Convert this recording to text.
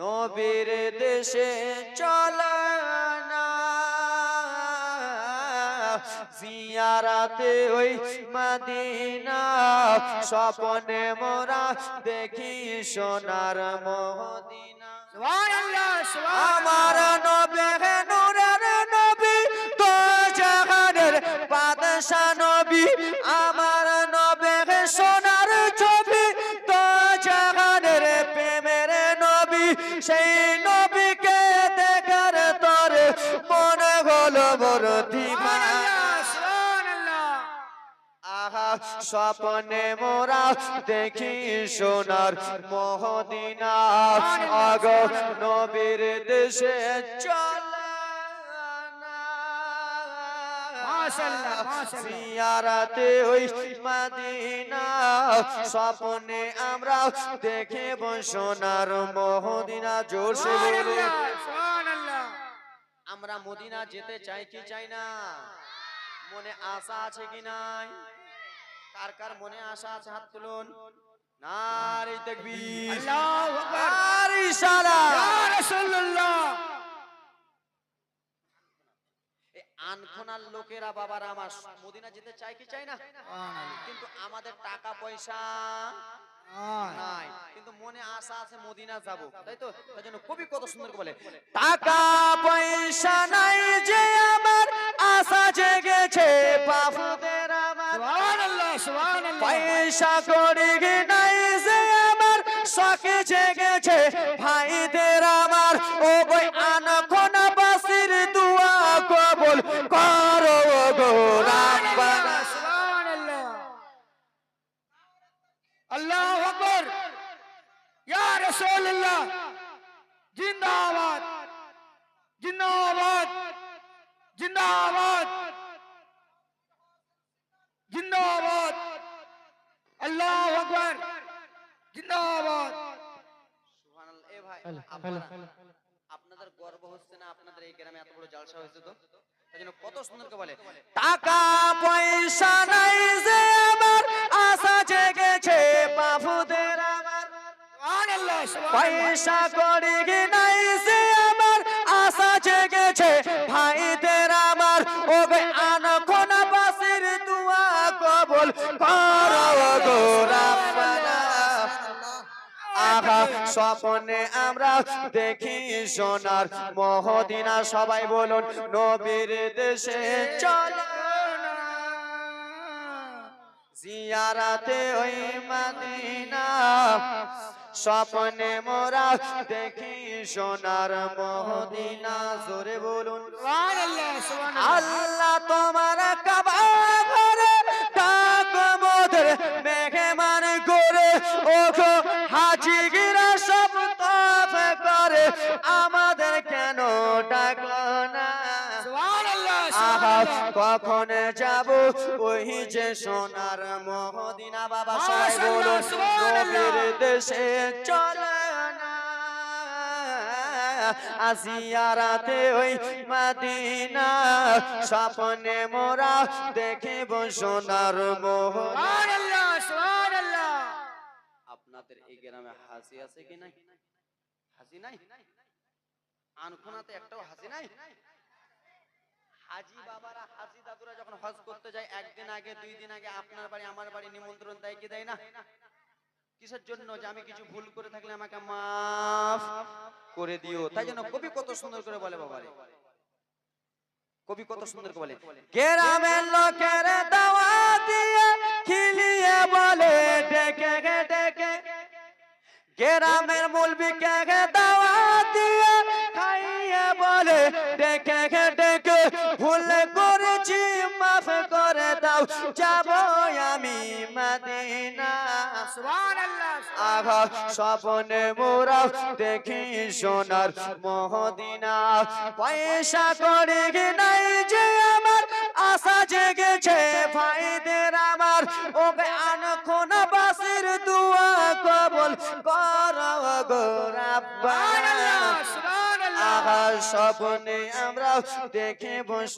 নবীর দেশে চলা না জিয়ারাতে ওই মদিনা স্বপনে মোরা দেখি সোনার মদিনা। আমার নবে সেই নবীকে দেখার তোর মনে হলো আহা স্বপ্নে মোরা দেখি সোনার মহদিনা। আগ নবীর দেশে চল। সিয়ারাতে ওই মদিনা। স্বপ্নে আমরা দেখে সোনার মহদিনা জোরসে বলে। আমরা মদিনা যেতে চাই কি চাই না? মনে আশা আছে কি নাই? কার কার মনে আশা আছে হাত তুলুন। নারী তাকবীর। আল্লাহু আকবার। আর ইশারা। ইয়া রাসূলুল্লাহ এই আনখোনার লোকেরা বাবার আমার মদিনা যেতে চাই কি চাই না? কিন্তু আমাদের টাকা পয়সা নাই। কিন্তু মনে আশা আছে মদিনা যাব তাই তো? তাই জন্য কবি কত সুন্দর বলে। টাকা পয়সা নাই যে আমার আশা জেগেছে বাবুদের আমার। পয়সা করি নাই যে আমার শখে জেগেছে ভাইদের আমার। ও বই আনখন ইয়া রাসূলুল্লাহ জিন্দাবাদ জিন্দাবাদ জিন্দাবাদ জিন্দাবাদ আল্লাহু আকবার জিন্দাবাদ সুবহানাল্লাহ। এ ভাই, আপনারা- আপনাদের গর্ব হচ্ছে না আপনাদের এই গ্রামে এত বড় জালসা হয়েছে তো তাই জন্য কত সুন্দর করে বলে টাকা পয়সা নাই যে পয়সা করি নাই সে আমার আশা জেগেছে ভাইদের আমার ও গে আনখন বাসির দুয়া স্বপ্নে আমরা দেখি সোনার মহদিনা সবাই বলুন, নবীর দেশে চল জিয়ারাতে ওই মদিনা স্বপ্নে মোরা দেখি সোনার মহদিনা, জোরে বলুন। আল্লাহ তোমার কাবা ঘরে মেহমান করে ওখ হাজি আহা কখন যাব? ওই যে সোনার মহদিনা বাবা সবাই বলুন নবীর দেশে চলে আসিয়ারাতে ওই মদিনা স্বপ্নে মোরা দেখিব সোনার সুবহানাল্লাহ আপনাদের এই গ্রামে হাসি আছে কি নাই? হাসি নাই? আনখোনাতে একটাও হাসি নাই? হাজি বাবারা হাজি দাদুরা যখন হজ করতে যায়, একদিন আগে, দুই দিন আগে আপনার বাড়ি, আমার বাড়ি নিমন্ত্রণ দেয় কি দেয় না? কিসের জন্য যে আমি কিছু ভুল করে থাকলে আমাকে মাফ করে দিও? তাই জন্য কবি কত সুন্দর করে বলে বাবারে। কবি কত সুন্দর করে বলে, গ্রামের লোকের দাওয়া দিয়ে খিলিয়ে বলে, ডেকে ডেকে গ্রামের মুলবিকে গে ভুল করেছি মাফ করে দাও যাব আমি মদিনা। স্বপনে মোরা দেখি সোনার মহদিনা। পয়সা করে নাই যে আমার আশা জেগেছে ভাইদের আমার। ওকে আনখন বাসির দুয়া কবল কর আঘা স্বপনে আমরা দেখে বস